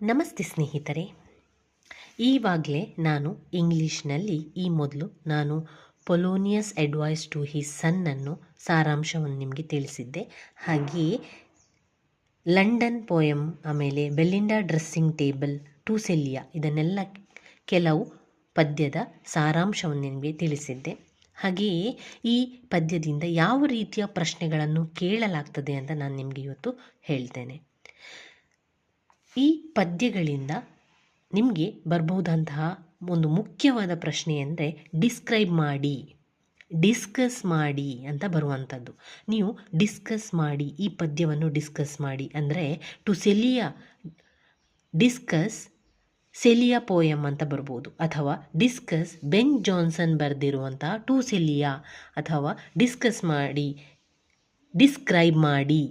ನಮಸ್ತೆ ಸ್ನೇಹಿತರೆ. ಈವಾಗಲೇ ನಾನು ಇಂಗ್ಲೀಷ್ನಲ್ಲಿ ಈ ಮೊದಲು ನಾನು ಪೊಲೋನಿಯಸ್ ಅಡ್ವೈಸ್ ಟು ಹಿ ಸನ್ನನ್ನು ಸಾರಾಂಶವನ್ನು ನಿಮಗೆ ತಿಳಿಸಿದ್ದೆ. ಹಾಗೆಯೇ ಲಂಡನ್ ಪೋಯಮ್ ಆಮೇಲೆ Belinda dressing table to Celia ಇದನ್ನೆಲ್ಲ ಕೆಲವು ಪದ್ಯದ ಸಾರಾಂಶವನ್ನು ನಿಮಗೆ ತಿಳಿಸಿದ್ದೆ. ಹಾಗೆಯೇ ಈ ಪದ್ಯದಿಂದ ಯಾವ ರೀತಿಯ ಪ್ರಶ್ನೆಗಳನ್ನು ಕೇಳಲಾಗ್ತದೆ ಅಂತ ನಾನು ನಿಮಗೆ ಇವತ್ತು ಹೇಳ್ತೇನೆ. ಈ ಪದ್ಯಗಳಿಂದ ನಿಮಗೆ ಬರಬಹುದಂತಹ ಒಂದು ಮುಖ್ಯವಾದ ಪ್ರಶ್ನೆ ಅಂದರೆ ಡಿಸ್ಕ್ರೈಬ್ ಮಾಡಿ, ಡಿಸ್ಕಸ್ ಮಾಡಿ ಅಂತ ಬರುವಂಥದ್ದು ನೀವು ಡಿಸ್ಕಸ್ ಮಾಡಿ, ಈ ಪದ್ಯವನ್ನು ಡಿಸ್ಕಸ್ ಮಾಡಿ ಅಂದರೆ to Celia, discuss Celia poem ಅಂತ ಬರ್ಬೋದು. ಅಥವಾ ಡಿಸ್ಕಸ್ ಬೆನ್ ಜಾನ್ಸನ್ ಬರೆದಿರುವಂತಹ ಟು ಸೆಲಿಯಾ, ಅಥವಾ ಡಿಸ್ಕಸ್ ಮಾಡಿ, ಡಿಸ್ಕ್ರೈಬ್ ಮಾಡಿ.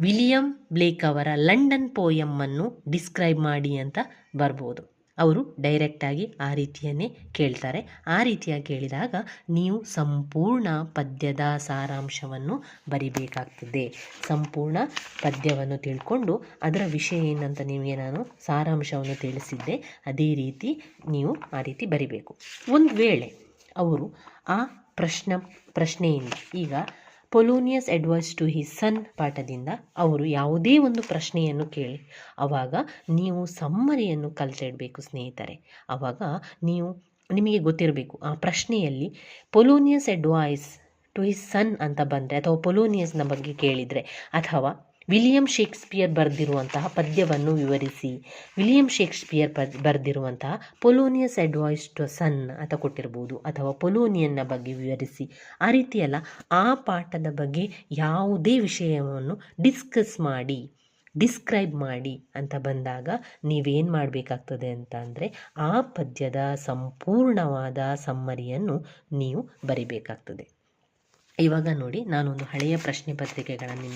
ವಿಲಿಯಂ ಬ್ಲೇಕ್ ಅವರ ಲಂಡನ್ ಪೋಯಮ್ಮನ್ನು ಡಿಸ್ಕ್ರೈಬ್ ಮಾಡಿ ಅಂತ ಬರ್ಬೋದು. ಅವರು ಡೈರೆಕ್ಟಾಗಿ ಆ ರೀತಿಯನ್ನೇ ಕೇಳ್ತಾರೆ. ಆ ರೀತಿಯಾಗಿ ಕೇಳಿದಾಗ ನೀವು ಸಂಪೂರ್ಣ ಪದ್ಯದ ಸಾರಾಂಶವನ್ನು ಬರಿಬೇಕಾಗ್ತದೆ. ಸಂಪೂರ್ಣ ಪದ್ಯವನ್ನು ತಿಳ್ಕೊಂಡು ಅದರ ವಿಷಯ ಏನಂತ ನಿಮಗೆ ನಾನು ಸಾರಾಂಶವನ್ನು ತಿಳಿಸಿದ್ದೆ. ಅದೇ ರೀತಿ ನೀವು ಆ ರೀತಿ ಬರಿಬೇಕು. ಒಂದು ವೇಳೆ ಅವರು ಆ ಪ್ರಶ್ನ ಪ್ರಶ್ನೆಯಿಂದ ಈಗ Polonius advice to his son ಪಾಠದಿಂದ ಅವರು ಯಾವುದೇ ಒಂದು ಪ್ರಶ್ನೆಯನ್ನು ಕೇಳಿ, ಅವಾಗ ನೀವು ಸಮ್ಮರಿಯನ್ನು ಕಲ್ತಿಡಬೇಕು ಸ್ನೇಹಿತರೆ. ಅವಾಗ ನೀವು ನಿಮಗೆ ಗೊತ್ತಿರಬೇಕು, ಆ ಪ್ರಶ್ನೆಯಲ್ಲಿ Polonius advice to his son ಅಂತ ಬಂದರೆ ಅಥವಾ ಪೊಲೋನಿಯಸ್ನ ಬಗ್ಗೆ ಕೇಳಿದರೆ ಅಥವಾ ವಿಲಿಯಂ ಶೇಕ್ಸ್ಪಿಯರ್ ಬರೆದಿರುವಂತಹ ಪದ್ಯವನ್ನು ವಿವರಿಸಿ. ವಿಲಿಯಂ ಶೇಕ್ಸ್ಪಿಯರ್ ಬರೆದಿರುವಂತಹ ಪೊಲೋನಿಯಸ್ ಅಡ್ವೈಸ್ ಟು ಸನ್ ಅಂತ ಕೊಟ್ಟಿರ್ಬೋದು. ಅಥವಾ ಪೊಲೋನಿಯನ್ನ ಬಗ್ಗೆ ವಿವರಿಸಿ. ಆ ರೀತಿಯಲ್ಲ, ಆ ಪಾಠದ ಬಗ್ಗೆ ಯಾವುದೇ ವಿಷಯವನ್ನು ಡಿಸ್ಕಸ್ ಮಾಡಿ, ಡಿಸ್ಕ್ರೈಬ್ ಮಾಡಿ ಅಂತ ಬಂದಾಗ ನೀವೇನು ಮಾಡಬೇಕಾಗ್ತದೆ ಅಂತ ಅಂದರೆ ಆ ಪದ್ಯದ ಸಂಪೂರ್ಣವಾದ ಸಮ್ಮರಿಯನ್ನು ನೀವು ಬರಿಬೇಕಾಗ್ತದೆ. ಇವಾಗ ನೋಡಿ ನಾನೊಂದು ಹಳೆಯ ಪ್ರಶ್ನೆ ಪತ್ರಿಕೆಗಳನ್ನು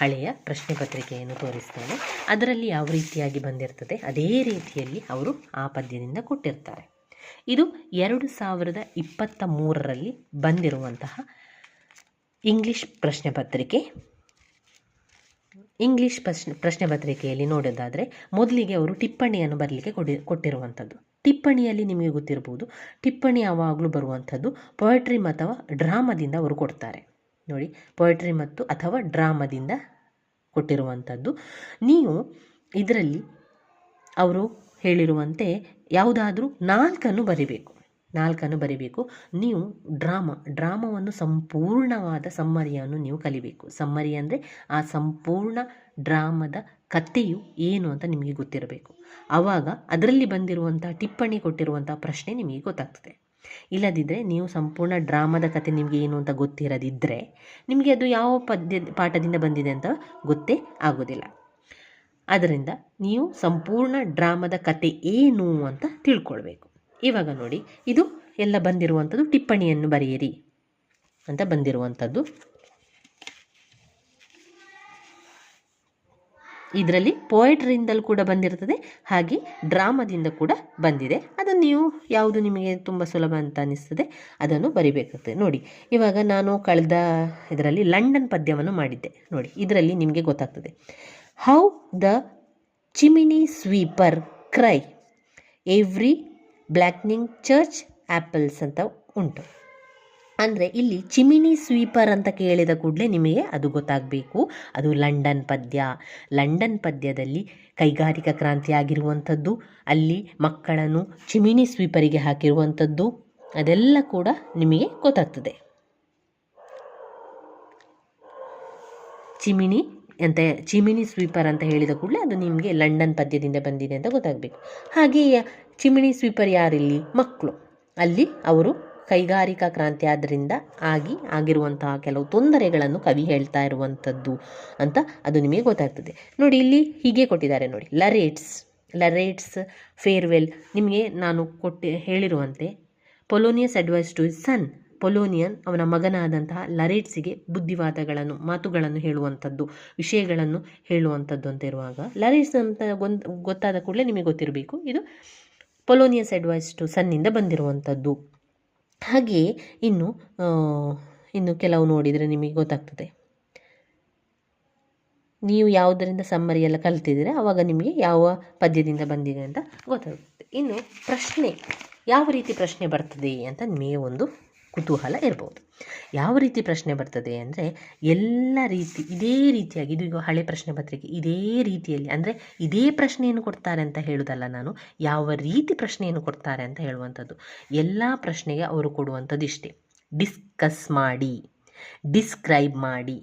ಹಳೆಯ ಪ್ರಶ್ನೆ ಪತ್ರಿಕೆಯನ್ನು ತೋರಿಸ್ತೇನೆ. ಅದರಲ್ಲಿ ಯಾವ ರೀತಿಯಾಗಿ ಬಂದಿರ್ತದೆ? ಅದೇ ರೀತಿಯಲ್ಲಿ ಅವರು ಆ ಪದ್ಯದಿಂದ ಕೊಟ್ಟಿರ್ತಾರೆ. ಇದು ಎರಡು ಸಾವಿರದ ಇಪ್ಪತ್ತ ಮೂರರಲ್ಲಿ ಬಂದಿರುವಂತಹ ಇಂಗ್ಲಿಷ್ ಪ್ರಶ್ನೆ ಪತ್ರಿಕೆ. ಇಂಗ್ಲಿಷ್ ಪ್ರಶ್ನೆ ಪ್ರಶ್ನೆ ಪತ್ರಿಕೆಯಲ್ಲಿ ನೋಡೋದಾದರೆ ಮೊದಲಿಗೆ ಅವರು ಟಿಪ್ಪಣಿಯನ್ನು ಬರಲಿಕ್ಕೆ ಕೊಡಿ, ಕೊಟ್ಟಿರುವಂಥದ್ದು. ಟಿಪ್ಪಣಿಯಲ್ಲಿ ನಿಮಗೆ ಗೊತ್ತಿರ್ಬೋದು ಟಿಪ್ಪಣಿ ಯಾವಾಗಲೂ ಬರುವಂಥದ್ದು ಪೊಯಟ್ರಿ ಅಥವಾ ಡ್ರಾಮಾದಿಂದ ಅವರು ಕೊಡ್ತಾರೆ. ನೋಡಿ ಪೊಯಟ್ರಿ ಮತ್ತು ಅಥವಾ ಡ್ರಾಮಾದಿಂದ ಕೊಟ್ಟಿರುವಂಥದ್ದು. ನೀವು ಇದರಲ್ಲಿ ಅವರು ಹೇಳಿರುವಂತೆ ಯಾವುದಾದ್ರೂ ನಾಲ್ಕನ್ನು ಬರಿಬೇಕು. ನಾಲ್ಕನ್ನು ಬರಿಬೇಕು. ನೀವು ಡ್ರಾಮಾ ಡ್ರಾಮವನ್ನು ಸಂಪೂರ್ಣವಾದ ಸಮ್ಮರಿಯನ್ನು ನೀವು ಕಲಿಬೇಕು. ಸಮ್ಮರಿ ಅಂದರೆ ಆ ಸಂಪೂರ್ಣ ಡ್ರಾಮದ ಕಥೆಯು ಏನು ಅಂತ ನಿಮಗೆ ಗೊತ್ತಿರಬೇಕು. ಆವಾಗ ಅದರಲ್ಲಿ ಬಂದಿರುವಂಥ ಟಿಪ್ಪಣಿ ಕೊಟ್ಟಿರುವಂಥ ಪ್ರಶ್ನೆ ನಿಮಗೆ ಗೊತ್ತಾಗ್ತದೆ. ಇಲ್ಲದಿದ್ದರೆ ನೀವು ಸಂಪೂರ್ಣ ಡ್ರಾಮಾದ ಕತೆ ನಿಮಗೆ ಏನು ಅಂತ ಗೊತ್ತಿರದಿದ್ದರೆ ನಿಮಗೆ ಅದು ಯಾವ ಪದ್ಯ, ಪಾಠದಿಂದ ಬಂದಿದೆ ಅಂತ ಗೊತ್ತೇ ಆಗೋದಿಲ್ಲ. ಅದರಿಂದ ನೀವು ಸಂಪೂರ್ಣ ಡ್ರಾಮಾದ ಕತೆ ಏನು ಅಂತ ತಿಳ್ಕೊಳ್ಬೇಕು. ಇವಾಗ ನೋಡಿ, ಇದು ಎಲ್ಲ ಬಂದಿರುವಂಥದ್ದು ಟಿಪ್ಪಣಿಯನ್ನು ಬರೆಯಿರಿ ಅಂತ ಬಂದಿರುವಂಥದ್ದು ಇದರಲ್ಲಿ ಪೋಯೆಟ್ರಿಯಿಂದಲೂ ಕೂಡ ಬಂದಿರ್ತದೆ ಹಾಗೆ ಡ್ರಾಮಾದಿಂದ ಕೂಡ ಬಂದಿದೆ. ಅದನ್ನು ನೀವು, ಯಾವುದು ನಿಮಗೆ ತುಂಬ ಸುಲಭ ಅಂತ ಅನ್ನಿಸ್ತದೆ ಅದನ್ನು ಬರಿಬೇಕಾಗ್ತದೆ. ನೋಡಿ, ಇವಾಗ ನಾನು ಕಳೆದ ಇದರಲ್ಲಿ ಲಂಡನ್ ಪದ್ಯವನ್ನು ಮಾಡಿದ್ದೆ. ನೋಡಿ, ಇದರಲ್ಲಿ ನಿಮಗೆ ಗೊತ್ತಾಗ್ತದೆ. How the chimney sweeper cry every blackening church appals ಅಂತ ಉಂಟು. ಅಂದರೆ ಇಲ್ಲಿ ಚಿಮಿನಿ ಸ್ವೀಪರ್ ಅಂತ ಕೇಳಿದ ಕೂಡಲೇ ನಿಮಗೆ ಅದು ಗೊತ್ತಾಗಬೇಕು. ಅದು ಲಂಡನ್ ಪದ್ಯ. ಲಂಡನ್ ಪದ್ಯದಲ್ಲಿ ಕೈಗಾರಿಕಾ ಕ್ರಾಂತಿ ಆಗಿರುವಂಥದ್ದು, ಅಲ್ಲಿ ಮಕ್ಕಳನ್ನು ಚಿಮಿನಿ ಸ್ವೀಪರಿಗೆ ಹಾಕಿರುವಂಥದ್ದು, ಅದೆಲ್ಲ ಕೂಡ ನಿಮಗೆ ಗೊತ್ತಾಗ್ತದೆ. ಚಿಮಿನಿ ಅಂತ, ಚಿಮಿನಿ ಸ್ವೀಪರ್ ಅಂತ ಹೇಳಿದ ಕೂಡಲೇ ಅದು ನಿಮಗೆ ಲಂಡನ್ ಪದ್ಯದಿಂದ ಬಂದಿದೆ ಅಂತ ಗೊತ್ತಾಗಬೇಕು. ಹಾಗೆಯೇ ಚಿಮಿನಿ ಸ್ವೀಪರ್ ಯಾರಿಲ್ಲಿ? ಮಕ್ಕಳು. ಅಲ್ಲಿ ಅವರು ಕೈಗಾರಿಕಾ ಕ್ರಾಂತಿ ಆದ್ದರಿಂದ ಆಗಿ ಆಗಿರುವಂತಹ ಕೆಲವು ತೊಂದರೆಗಳನ್ನು ಕವಿ ಹೇಳ್ತಾ ಇರುವಂಥದ್ದು ಅಂತ ಅದು ನಿಮಗೆ ಗೊತ್ತಾಗ್ತದೆ. ನೋಡಿ, ಇಲ್ಲಿ ಹೀಗೆ ಕೊಟ್ಟಿದ್ದಾರೆ ನೋಡಿ, ಲರೇಟ್ಸ್ ಲರೇಟ್ಸ್, ಫೇರ್ವೆಲ್. ನಿಮಗೆ ನಾನು ಕೊಟ್ಟು, ಹೇಳಿರುವಂತೆ, Polonius advice to son. Polonius ಅವನ ಮಗನಾದಂತಹ ಲರೇಟ್ಸಿಗೆ ಬುದ್ಧಿವಾದಗಳನ್ನು, ಮಾತುಗಳನ್ನು ಹೇಳುವಂಥದ್ದು, ವಿಷಯಗಳನ್ನು ಹೇಳುವಂಥದ್ದು ಅಂತ ಇರುವಾಗ ಲರೇಟ್ಸ್ ಅಂತ ಗೊತ್ತಾದ ಕೂಡಲೇ ನಿಮಗೆ ಗೊತ್ತಿರಬೇಕು. ಇದು ಪೊಲೋನಿಯಸ್ ಅಡ್ವೈಸ್ ಟು ಸನ್ನಿಂದ ಬಂದಿರುವಂಥದ್ದು. ಹಾಗೆಯೇ ಇನ್ನು ಇನ್ನು ಕೆಲವು ನೋಡಿದರೆ ನಿಮಗೆ ಗೊತ್ತಾಗ್ತದೆ. ನೀವು ಯಾವುದರಿಂದ ಸಮ್ಮರಿ ಎಲ್ಲ ಕಲ್ತಿದ್ದೀರ ಆವಾಗ ನಿಮಗೆ ಯಾವ ಪದ್ಯದಿಂದ ಬಂದಿದೆ ಅಂತ ಗೊತ್ತಾಗುತ್ತೆ. ಇನ್ನು ಪ್ರಶ್ನೆ, ಯಾವ ರೀತಿ ಪ್ರಶ್ನೆ ಬರ್ತದೆ ಅಂತ ನಿಮಗೆ ಒಂದು ಕುತೂಹಲ ಇರ್ಬೋದು. ಯಾವ ರೀತಿ ಪ್ರಶ್ನೆ ಬರ್ತದೆ ಅಂದರೆ ಎಲ್ಲ ರೀತಿ, ಇದೇ ರೀತಿಯಾಗಿ, ಇದು ಹಳೆ ಪ್ರಶ್ನೆ ಪತ್ರಿಕೆ, ಇದೇ ರೀತಿಯಲ್ಲಿ, ಅಂದರೆ ಇದೇ ಪ್ರಶ್ನೆಯನ್ನು ಕೊಡ್ತಾರೆ ಅಂತ ಹೇಳೋದಲ್ಲ ನಾನು, ಯಾವ ರೀತಿ ಪ್ರಶ್ನೆಯನ್ನು ಕೊಡ್ತಾರೆ ಅಂತ ಹೇಳುವಂಥದ್ದು. ಎಲ್ಲ ಪ್ರಶ್ನೆಗೆ ಅವರು ಕೊಡುವಂಥದ್ದು ಇಷ್ಟೇ. ಡಿಸ್ಕಸ್ ಮಾಡಿ, ಡಿಸ್ಕ್ರೈಬ್ ಮಾಡಿ.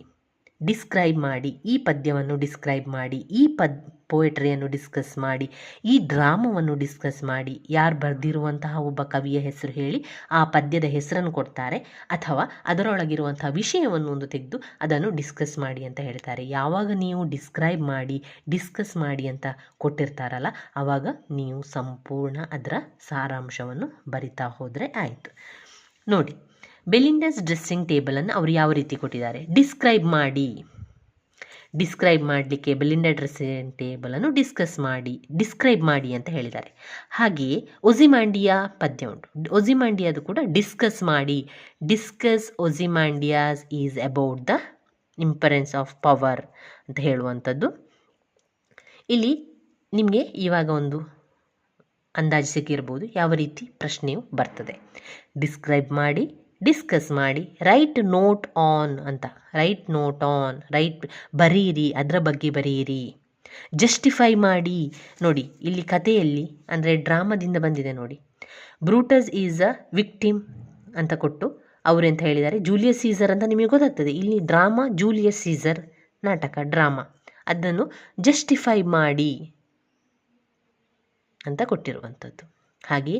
ಡಿಸ್ಕ್ರೈಬ್ ಮಾಡಿ, ಈ ಪದ್ಯವನ್ನು ಡಿಸ್ಕ್ರೈಬ್ ಮಾಡಿ, ಈ ಪದ್, ಪೋಯಟ್ರಿಯನ್ನು ಡಿಸ್ಕಸ್ ಮಾಡಿ, ಈ ಡ್ರಾಮವನ್ನು ಡಿಸ್ಕಸ್ ಮಾಡಿ, ಯಾರು ಬರೆದಿರುವಂತಹ ಒಬ್ಬ ಕವಿಯ ಹೆಸರು ಹೇಳಿ, ಆ ಪದ್ಯದ ಹೆಸರನ್ನು ಕೊಡ್ತಾರೆ, ಅಥವಾ ಅದರೊಳಗಿರುವಂತಹ ವಿಷಯವನ್ನು ಒಂದು ತೆಗೆದು ಅದನ್ನು ಡಿಸ್ಕಸ್ ಮಾಡಿ ಅಂತ ಹೇಳ್ತಾರೆ. ಯಾವಾಗ ನೀವು ಡಿಸ್ಕ್ರೈಬ್ ಮಾಡಿ, ಡಿಸ್ಕಸ್ ಮಾಡಿ ಅಂತ ಕೊಟ್ಟಿರ್ತಾರಲ್ಲ ಆವಾಗ ನೀವು ಸಂಪೂರ್ಣ ಅದರ ಸಾರಾಂಶವನ್ನು ಬರಿತಾ ಹೋದರೆ ಆಯಿತು. ನೋಡಿ ಬೆಲಿಂಡಸ್ ಡ್ರೆಸ್ಸಿಂಗ್ ಟೇಬಲನ್ನು ಅವರು ಯಾವ ರೀತಿ ಕೊಟ್ಟಿದ್ದಾರೆ? ಡಿಸ್ಕ್ರೈಬ್ ಮಾಡಿ. ಡಿಸ್ಕ್ರೈಬ್ ಮಾಡಲಿಕ್ಕೆ ಬೆಲಿಂಡಾ ಡ್ರೆಸ್ಸಿಂಗ್ ಟೇಬಲನ್ನು ಡಿಸ್ಕಸ್ ಮಾಡಿ. ಡಿಸ್ಕ್ರೈಬ್ ಮಾಡಿ ಅಂತ ಹೇಳಿದ್ದಾರೆ. ಹಾಗೆಯೇ ಒಜಿಮಾಂಡಿಯಾ ಪದ್ಯ ಉಂಟು. ಒಜಿಮಾಂಡಿಯಾದು ಕೂಡ ಡಿಸ್ಕಸ್ ಮಾಡಿ. Discuss Ozymandias is about the impermanence of power ಅಂತ ಹೇಳುವಂಥದ್ದು. ಇಲ್ಲಿ ನಿಮಗೆ ಇವಾಗ ಒಂದು ಅಂದಾಜು ಸಿಕ್ಕಿರ್ಬೋದು. ಯಾವ ರೀತಿ ಪ್ರಶ್ನೆಯು ಬರ್ತದೆ. ಡಿಸ್ಕ್ರೈಬ್ ಮಾಡಿ. ಡಿಸ್ಕಸ್ ಮಾಡಿ ರೈಟ್ ನೋಟ್ ಆನ್ ಅಂತ. ರೈಟ್ ನೋಟ್ ಆನ್ ರೈಟ್ ಬರೀರಿ, ಅದರ ಬಗ್ಗೆ ಬರೀರಿ. ಜಸ್ಟಿಫೈ ಮಾಡಿ. ನೋಡಿ, ಇಲ್ಲಿ ಕಥೆಯಲ್ಲಿ, ಅಂದರೆ ಡ್ರಾಮಾದಿಂದ ಬಂದಿದೆ ನೋಡಿ. ಬ್ರೂಟಸ್ ಈಸ್ ಅ ವಿಕ್ಟಿಮ್ ಅಂತ ಕೊಟ್ಟು ಅವರೆಂತ ಹೇಳಿದ್ದಾರೆ? ಜೂಲಿಯಸ್ ಸೀಸರ್ ಅಂತ ನಿಮಗೆ ಗೊತ್ತಾಗ್ತದೆ. ಇಲ್ಲಿ ಡ್ರಾಮಾ ಜೂಲಿಯಸ್ ಸೀಸರ್ ನಾಟಕ, ಡ್ರಾಮಾ. ಅದನ್ನು ಜಸ್ಟಿಫೈ ಮಾಡಿ ಅಂತ ಕೊಟ್ಟಿರುವಂಥದ್ದು. ಹಾಗೆ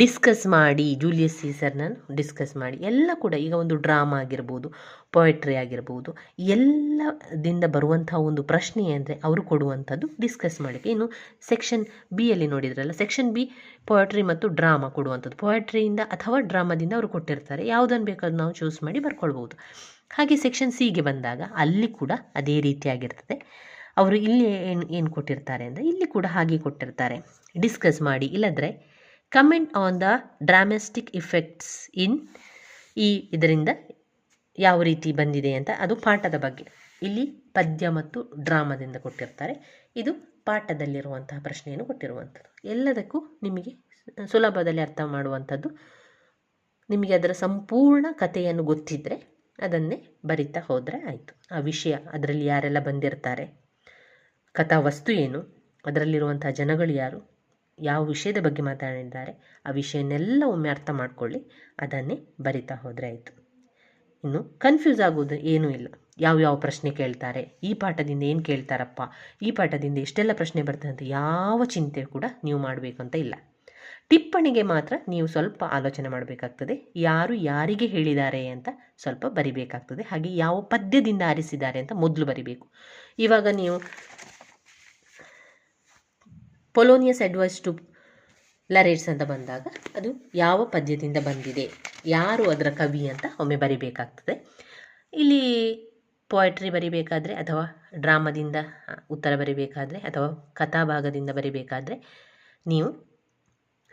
ಡಿಸ್ಕಸ್ ಮಾಡಿ ಜೂಲಿಯಸ್ ಸೀಸರ್ನ ಡಿಸ್ಕಸ್ ಮಾಡಿ, ಎಲ್ಲ ಕೂಡ ಈಗ ಒಂದು ಡ್ರಾಮಾ ಆಗಿರ್ಬೋದು ಪೊಯೆಟ್ರಿ ಆಗಿರ್ಬೋದು, ಎಲ್ಲದಿಂದ ಬರುವಂಥ ಒಂದು ಪ್ರಶ್ನೆ ಅಂದರೆ ಅವರು ಕೊಡುವಂಥದ್ದು ಡಿಸ್ಕಸ್ ಮಾಡಲಿಕ್ಕೆ. ಇನ್ನು ಸೆಕ್ಷನ್ ಬಿ ಅಲ್ಲಿ ನೋಡಿದ್ರಲ್ಲ ಸೆಕ್ಷನ್ ಬಿ ಪೊಯೆಟ್ರಿ ಮತ್ತು ಡ್ರಾಮಾ ಕೊಡುವಂಥದ್ದು. ಪೊಯೆಟ್ರಿಯಿಂದ ಅಥವಾ ಡ್ರಾಮಾದಿಂದ ಅವರು ಕೊಟ್ಟಿರ್ತಾರೆ. ಯಾವುದನ್ನು ಬೇಕಾದ್ರೂ ನಾವು ಚೂಸ್ ಮಾಡಿ ಬರ್ಕೊಳ್ಬೋದು. ಹಾಗೆ ಸೆಕ್ಷನ್ ಸಿಗೆ ಬಂದಾಗ ಅಲ್ಲಿ ಕೂಡ ಅದೇ ರೀತಿಯಾಗಿರ್ತದೆ ಅವರು ಇಲ್ಲಿ ಏನು ಏನು ಕೊಟ್ಟಿರ್ತಾರೆ ಅಂದರೆ ಇಲ್ಲಿ ಕೂಡ ಹಾಗೆ ಕೊಟ್ಟಿರ್ತಾರೆ. ಡಿಸ್ಕಸ್ ಮಾಡಿ, ಇಲ್ಲದ್ರೆ comment on the dramatic effects in ಈ ಇದರಿಂದ ಯಾವ ರೀತಿ ಬಂದಿದೆ ಅಂತ ಅದು ಪಾಠದ ಬಗ್ಗೆ. ಇಲ್ಲಿ ಪದ್ಯ ಮತ್ತು ಡ್ರಾಮಾದಿಂದ ಕೊಟ್ಟಿರ್ತಾರೆ. ಇದು ಪಾಠದಲ್ಲಿರುವಂತಹ ಪ್ರಶ್ನೆಯನ್ನು ಕೊಟ್ಟಿರುವಂಥದ್ದು. ಎಲ್ಲದಕ್ಕೂ ನಿಮಗೆ ಸುಲಭದಲ್ಲಿ ಅರ್ಥ ಮಾಡುವಂಥದ್ದು. ನಿಮಗೆ ಅದರ ಸಂಪೂರ್ಣ ಕಥೆಯನ್ನು ಗೊತ್ತಿದ್ದರೆ ಅದನ್ನೇ ಬರಿತಾ ಹೋದರೆ ಆಯಿತು. ಆ ವಿಷಯ ಅದರಲ್ಲಿ ಯಾರೆಲ್ಲ ಬಂದಿರ್ತಾರೆ? ಕಥಾವಸ್ತು ಏನು? ಅದರಲ್ಲಿರುವಂಥ ಜನಗಳು ಯಾರು? ಯಾವ ವಿಷಯದ ಬಗ್ಗೆ ಮಾತಾಡಿದ್ದಾರೆ, ಆ ವಿಷಯನೆಲ್ಲ ಒಮ್ಮೆ ಅರ್ಥ ಮಾಡಿಕೊಳ್ಳಿ, ಅದನ್ನೇ ಬರಿತಾ ಹೋದರೆ ಆಯಿತು. ಇನ್ನು ಕನ್ಫ್ಯೂಸ್ ಆಗೋದು ಏನೂ ಇಲ್ಲ. ಯಾವ ಯಾವ ಪ್ರಶ್ನೆ ಕೇಳ್ತಾರೆ, ಈ ಪಾಠದಿಂದ ಏನು ಕೇಳ್ತಾರಪ್ಪ, ಈ ಪಾಠದಿಂದ ಇಷ್ಟೆಲ್ಲ ಪ್ರಶ್ನೆ ಬರ್ತದೆ ಅಂತ ಯಾವ ಚಿಂತೆ ಕೂಡ ನೀವು ಮಾಡಬೇಕು ಅಂತ ಇಲ್ಲ. ಟಿಪ್ಪಣಿಗೆ ಮಾತ್ರ ನೀವು ಸ್ವಲ್ಪ ಆಲೋಚನೆ ಮಾಡಬೇಕಾಗ್ತದೆ, ಯಾರು ಯಾರಿಗೆ ಹೇಳಿದ್ದಾರೆ ಅಂತ ಸ್ವಲ್ಪ ಬರಿಬೇಕಾಗ್ತದೆ, ಹಾಗೆ ಯಾವ ಪದ್ಯದಿಂದ ಆರಿಸಿದ್ದಾರೆ ಅಂತ ಮೊದಲು ಬರಿಬೇಕು. ಇವಾಗ ನೀವು ಪೊಲೋನಿಯಸ್ ಅಡ್ವೈಸ್ ಟು ಲರೇಟ್ಸ್ ಅಂತ ಬಂದಾಗ ಅದು ಯಾವ ಪದ್ಯದಿಂದ ಬಂದಿದೆ, ಯಾರು ಅದರ ಕವಿ ಅಂತ ಒಮ್ಮೆ ಬರಿಬೇಕಾಗ್ತದೆ. ಇಲ್ಲಿ ಪೋಯಟ್ರಿ ಬರಿಬೇಕಾದ್ರೆ ಅಥವಾ ಡ್ರಾಮಾದಿಂದ ಉತ್ತರ ಬರಿಬೇಕಾದ್ರೆ ಅಥವಾ ಕಥಾಭಾಗದಿಂದ ಬರಿಬೇಕಾದ್ರೆ ನೀವು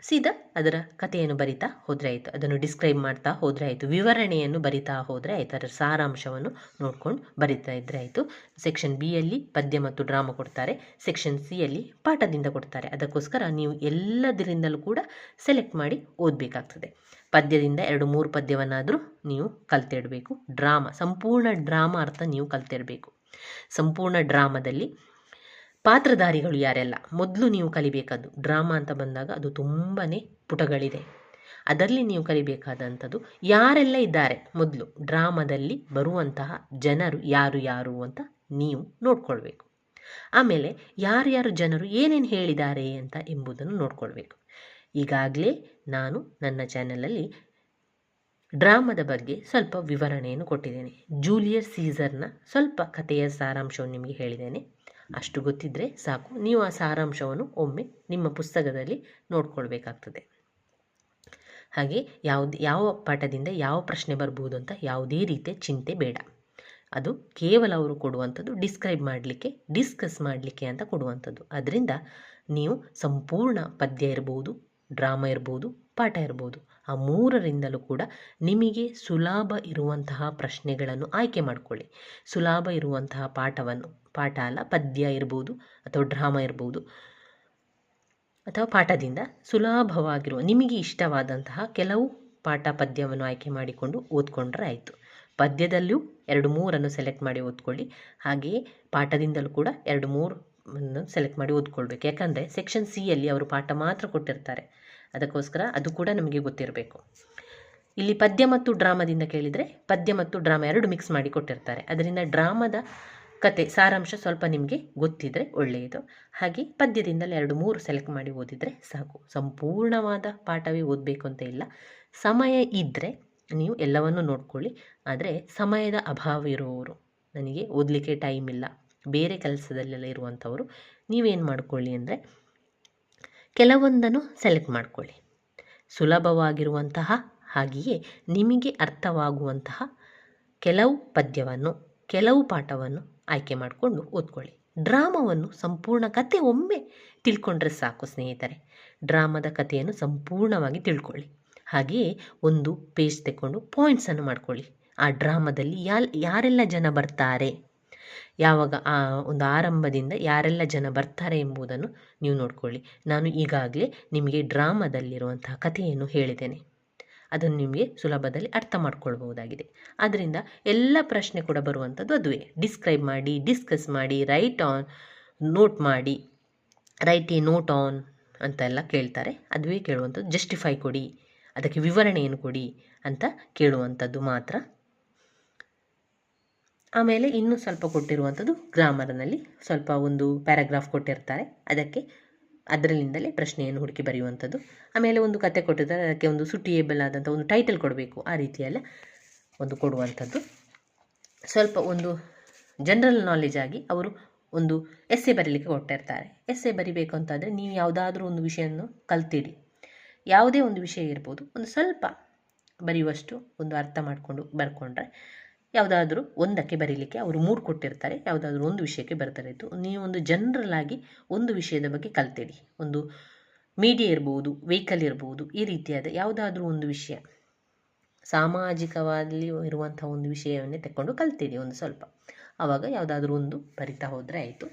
ಸೀದಾ ಅದರ ಕಥೆಯನ್ನು ಬರಿತಾ ಹೋದರೆ ಆಯಿತು. ಅದನ್ನು ಡಿಸ್ಕ್ರೈಬ್ ಮಾಡ್ತಾ ಹೋದರೆ ಆಯಿತು. ವಿವರಣೆಯನ್ನು ಬರಿತಾ ಹೋದರೆ ಆಯಿತು. ಅದರ ಸಾರಾಂಶವನ್ನು ನೋಡ್ಕೊಂಡು ಬರಿತಾ ಇದ್ದರೆ ಆಯಿತು. ಸೆಕ್ಷನ್ ಬಿಯಲ್ಲಿ ಪದ್ಯ ಮತ್ತು ಡ್ರಾಮಾ ಕೊಡ್ತಾರೆ. ಸೆಕ್ಷನ್ ಸಿಯಲ್ಲಿ ಪಾಠದಿಂದ ಕೊಡ್ತಾರೆ. ಅದಕ್ಕೋಸ್ಕರ ನೀವು ಎಲ್ಲದರಿಂದಲೂ ಕೂಡ ಸೆಲೆಕ್ಟ್ ಮಾಡಿ ಓದಬೇಕಾಗ್ತದೆ. ಪದ್ಯದಿಂದ ಎರಡು ಮೂರು ಪದ್ಯವನ್ನಾದರೂ ನೀವು ಕಲ್ತಿಡಬೇಕು ಡ್ರಾಮಾ ಸಂಪೂರ್ಣ ಡ್ರಾಮಾ ಅರ್ಥ ನೀವು ಕಲ್ತಿರಬೇಕು. ಸಂಪೂರ್ಣ ಡ್ರಾಮಾದಲ್ಲಿ ಪಾತ್ರಧಾರಿಗಳು ಯಾರೆಲ್ಲ? ಮೊದಲು ನೀವು ಕಲಿಬೇಕಾದ್ದು, ಡ್ರಾಮಾ ಅಂತ ಬಂದಾಗ ಅದು ತುಂಬಾ ಪುಟಗಳಿದೆ. ಅದರಲ್ಲಿ ನೀವು ಕಲಿಬೇಕಾದಂಥದ್ದು ಯಾರೆಲ್ಲ ಇದ್ದಾರೆ? ಮೊದಲು ಡ್ರಾಮಾದಲ್ಲಿ ಬರುವಂತಹ ಜನರು ಯಾರು ಯಾರು ಅಂತ ನೀವು ನೋಡ್ಕೊಳ್ಬೇಕು. ಆಮೇಲೆ ಯಾರ್ಯಾರು ಜನರು ಏನೇನು ಹೇಳಿದ್ದಾರೆ ಅಂತ ಎಂಬುದನ್ನು ನೋಡ್ಕೊಳ್ಬೇಕು. ಈಗಾಗಲೇ ನಾನು ನನ್ನ ಚಾನಲಲ್ಲಿ ಡ್ರಾಮಾದ ಬಗ್ಗೆ ಸ್ವಲ್ಪ ವಿವರಣೆಯನ್ನು ಕೊಟ್ಟಿದ್ದೇನೆ. ಜೂಲಿಯಸ್ ಸೀಸರ್ನ ಸ್ವಲ್ಪ ಕಥೆಯ ಸಾರಾಂಶವನ್ನು ನಿಮಗೆ ಹೇಳಿದ್ದೇನೆ. ಅಷ್ಟು ಗೊತ್ತಿದ್ದರೆ ಸಾಕು. ನೀವು ಆ ಸಾರಾಂಶವನ್ನು ಒಮ್ಮೆ ನಿಮ್ಮ ಪುಸ್ತಕದಲ್ಲಿ ನೋಡ್ಕೊಳ್ಬೇಕಾಗ್ತದೆ. ಹಾಗೆ ಯಾವ್ದು, ಯಾವ ಪಾಠದಿಂದ ಯಾವ ಪ್ರಶ್ನೆ ಬರ್ಬೋದು ಅಂತ ಯಾವುದೇ ರೀತಿಯ ಚಿಂತೆ ಬೇಡ. ಅದು ಕೇವಲ ಅವರು ಕೊಡುವಂಥದ್ದು ಡಿಸ್ಕ್ರೈಬ್ ಮಾಡಲಿಕ್ಕೆ, ಡಿಸ್ಕಸ್ ಮಾಡಲಿಕ್ಕೆ ಅಂತ ಕೊಡುವಂಥದ್ದು. ಅದರಿಂದ ನೀವು ಸಂಪೂರ್ಣ ಪದ್ಯ ಇರ್ಬೋದು, ಡ್ರಾಮಾ ಇರ್ಬೋದು ಪಾಠ ಇರ್ಬೋದು. ಆ ಮೂರರಿಂದಲೂ ಕೂಡ ನಿಮಗೆ ಸುಲಭ ಇರುವಂತಹ ಪ್ರಶ್ನೆಗಳನ್ನು ಆಯ್ಕೆ ಮಾಡಿಕೊಳ್ಳಿ. ಸುಲಭ ಇರುವಂತಹ ಪಾಠವನ್ನು, ಪಾಠ ಅಲ್ಲ, ಪದ್ಯ ಇರ್ಬೋದು ಅಥವಾ ಡ್ರಾಮಾ ಇರ್ಬೋದು ಅಥವಾ ಪಾಠದಿಂದ ಸುಲಭವಾಗಿರುವ, ನಿಮಗೆ ಇಷ್ಟವಾದಂತಹ ಕೆಲವು ಪಾಠ ಪದ್ಯವನ್ನು ಆಯ್ಕೆ ಮಾಡಿಕೊಂಡು ಓದ್ಕೊಂಡ್ರೆ ಆಯಿತು. ಪದ್ಯದಲ್ಲೂ ಎರಡು ಮೂರನ್ನು ಸೆಲೆಕ್ಟ್ ಮಾಡಿ ಓದ್ಕೊಳ್ಳಿ. ಹಾಗೆಯೇ ಪಾಠದಿಂದಲೂ ಕೂಡ ಎರಡು ಮೂರು ಸೆಲೆಕ್ಟ್ ಮಾಡಿ ಓದ್ಕೊಳ್ಬೇಕು. ಯಾಕಂದರೆ ಸೆಕ್ಷನ್ ಸಿಯಲ್ಲಿ ಅವರು ಪಾಠ ಮಾತ್ರ ಕೊಟ್ಟಿರ್ತಾರೆ. ಅದಕ್ಕೋಸ್ಕರ ಅದು ಕೂಡ ನಮಗೆ ಗೊತ್ತಿರಬೇಕು. ಇಲ್ಲಿ ಪದ್ಯ ಮತ್ತು ಡ್ರಾಮಾದಿಂದ ಕೇಳಿದರೆ ಪದ್ಯ ಮತ್ತು ಡ್ರಾಮಾ ಎರಡು ಮಿಕ್ಸ್ ಮಾಡಿ ಕೊಟ್ಟಿರ್ತಾರೆ. ಅದರಿಂದ ಡ್ರಾಮಾದ ಕತೆ, ಸಾರಾಂಶ ಸ್ವಲ್ಪ ನಿಮಗೆ ಗೊತ್ತಿದ್ದರೆ ಒಳ್ಳೆಯದು. ಹಾಗೆ ಪದ್ಯದಿಂದಲೇ ಎರಡು ಮೂರು ಸೆಲೆಕ್ಟ್ ಮಾಡಿ ಓದಿದರೆ ಸಾಕು. ಸಂಪೂರ್ಣವಾದ ಪಾಠವೇ ಓದಬೇಕು ಅಂತ ಇಲ್ಲ. ಸಮಯ ಇದ್ದರೆ ನೀವು ಎಲ್ಲವನ್ನೂ ನೋಡ್ಕೊಳ್ಳಿ. ಆದರೆ ಸಮಯದ ಅಭಾವ ಇರುವವರು ನನಗೆ ಓದಲಿಕ್ಕೆ ಟೈಮ್ ಇಲ್ಲ. ಬೇರೆ ಕೆಲಸದಲ್ಲೆಲ್ಲ ಇರುವಂಥವರು ನೀವೇನು ಮಾಡ್ಕೊಳ್ಳಿ ಅಂದರೆ ಕೆಲವೊಂದನ್ನು ಸೆಲೆಕ್ಟ್ ಮಾಡಿಕೊಳ್ಳಿ. ಸುಲಭವಾಗಿರುವಂತಹ ಹಾಗೆಯೇ ನಿಮಗೆ ಅರ್ಥವಾಗುವಂತಹ ಕೆಲವು ಪದ್ಯವನ್ನು, ಕೆಲವು ಪಾಠವನ್ನು ಆಯ್ಕೆ ಮಾಡಿಕೊಂಡು ಓದ್ಕೊಳ್ಳಿ. ಡ್ರಾಮವನ್ನು ಸಂಪೂರ್ಣ ಕತೆ ಒಮ್ಮೆ ತಿಳ್ಕೊಂಡ್ರೆ ಸಾಕು ಸ್ನೇಹಿತರೆ. ಡ್ರಾಮದ ಕಥೆಯನ್ನು ಸಂಪೂರ್ಣವಾಗಿ ತಿಳ್ಕೊಳ್ಳಿ. ಹಾಗೆಯೇ ಒಂದು ಪೇಜ್ ತೆಕ್ಕೊಂಡು ಪಾಯಿಂಟ್ಸನ್ನು ಮಾಡ್ಕೊಳ್ಳಿ. ಆ ಡ್ರಾಮದಲ್ಲಿ ಯಾಲ್, ಯಾರೆಲ್ಲ ಜನ ಬರ್ತಾರೆ? ಯಾವಾಗ ಆ ಒಂದು ಆರಂಭದಿಂದ ಯಾರೆಲ್ಲ ಜನ ಬರ್ತಾರೆ ಎಂಬುದನ್ನು ನೀವು ನೋಡ್ಕೊಳ್ಳಿ. ನಾನು ಈಗಾಗಲೇ ನಿಮಗೆ ಡ್ರಾಮಾದಲ್ಲಿರುವಂತಹ ಕಥೆಯನ್ನು ಹೇಳಿದ್ದೇನೆ. ಅದನ್ನು ನಿಮಗೆ ಸುಲಭದಲ್ಲಿ ಅರ್ಥ ಮಾಡ್ಕೊಳ್ಬಹುದಾಗಿದೆ. ಆದ್ದರಿಂದ ಎಲ್ಲ ಪ್ರಶ್ನೆ ಕೂಡ ಬರುವಂಥದ್ದು ಅದುವೇ. ಡಿಸ್ಕ್ರೈಬ್ ಮಾಡಿ, ಡಿಸ್ಕಸ್ ಮಾಡಿ, ರೈಟ್ ಆನ್, ನೋಟ್ ಮಾಡಿ, ರೈಟ್ ಎ ನೋಟ್ ಆನ್ ಅಂತೆಲ್ಲ ಕೇಳ್ತಾರೆ. ಅದುವೇ ಕೇಳುವಂಥದ್ದು ಜಸ್ಟಿಫೈ ಕೊಡಿ, ಅದಕ್ಕೆ ವಿವರಣೆಯನ್ನು ಕೊಡಿ ಅಂತ ಕೇಳುವಂಥದ್ದು ಮಾತ್ರ. ಆಮೇಲೆ ಇನ್ನೂ ಸ್ವಲ್ಪ ಕೊಟ್ಟಿರುವಂಥದ್ದು ಗ್ರಾಮರ್ನಲ್ಲಿ ಸ್ವಲ್ಪ ಒಂದು ಪ್ಯಾರಾಗ್ರಾಫ್ ಕೊಟ್ಟಿರ್ತಾರೆ. ಅದಕ್ಕೆ ಅದರಲ್ಲಿಂದಲೇ ಪ್ರಶ್ನೆಯನ್ನು ಹುಡುಕಿ ಬರೆಯುವಂಥದ್ದು. ಆಮೇಲೆ ಒಂದು ಕತೆ ಕೊಟ್ಟಿರ್ತಾರೆ ಅದಕ್ಕೆ ಒಂದು ಸುಟಿಯೇಬಲ್ ಆದಂಥ ಒಂದು ಟೈಟಲ್ ಕೊಡಬೇಕು. ಆ ರೀತಿಯೆಲ್ಲ ಒಂದು ಕೊಡುವಂಥದ್ದು. ಸ್ವಲ್ಪ ಒಂದು ಜನರಲ್ ನಾಲೆಜ್ ಆಗಿ ಅವರು ಒಂದು ಎಸ್ಸೆ ಬರೀಲಿಕ್ಕೆ ಕೊಟ್ಟಿರ್ತಾರೆ. ಎಸ್ಸೆ ಬರಿಬೇಕು ಅಂತಂದರೆ ನೀವು ಯಾವುದಾದ್ರೂ ಒಂದು ವಿಷಯವನ್ನು ಕಲ್ತೀರಿ. ಯಾವುದೇ ಒಂದು ವಿಷಯ ಇರ್ಬೋದು. ಒಂದು ಸ್ವಲ್ಪ ಬರೆಯುವಷ್ಟು ಒಂದು ಅರ್ಥ ಮಾಡಿಕೊಂಡು ಬರ್ಕೊಂಡ್ರೆ ಯಾವುದಾದ್ರೂ ಒಂದಕ್ಕೆ ಬರೀಲಿಕ್ಕೆ ಅವರು ಮೂರು ಕೊಟ್ಟಿರ್ತಾರೆ, ಯಾವುದಾದ್ರೂ ಒಂದು ವಿಷಯಕ್ಕೆ ಬರ್ತಾರೆ. ಇತ್ತು ನೀವು ಒಂದು ಜನರಲ್ ಆಗಿ ಒಂದು ವಿಷಯದ ಬಗ್ಗೆ ಕಲ್ತಿಡಿ. ಒಂದು ಮೀಡಿಯಾ ಇರ್ಬೋದು ವೆಹಿಕಲ್ ಇರ್ಬೋದು, ಈ ರೀತಿಯಾದ ಯಾವುದಾದ್ರೂ ಒಂದು ವಿಷಯ. ಸಾಮಾಜಿಕವಾಗಿ ಇರುವಂಥ ಒಂದು ವಿಷಯವನ್ನೇ ತಕ್ಕೊಂಡು ಕಲ್ತೀರಿ ಒಂದು ಸ್ವಲ್ಪ. ಆವಾಗ ಯಾವುದಾದ್ರೂ ಒಂದು ಬರಿತಾ ಹೋದರೆ ಆಯಿತು.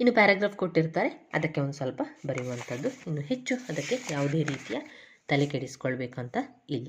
ಇನ್ನು ಪ್ಯಾರಾಗ್ರಾಫ್ ಕೊಟ್ಟಿರ್ತಾರೆ, ಅದಕ್ಕೆ ಒಂದು ಸ್ವಲ್ಪ ಬರೆಯುವಂಥದ್ದು. ಇನ್ನು ಹೆಚ್ಚು ಅದಕ್ಕೆ ಯಾವುದೇ ರೀತಿಯ ತಲೆ ಕೆಡಿಸ್ಕೊಳ್ಬೇಕಂತ ಇಲ್ಲ.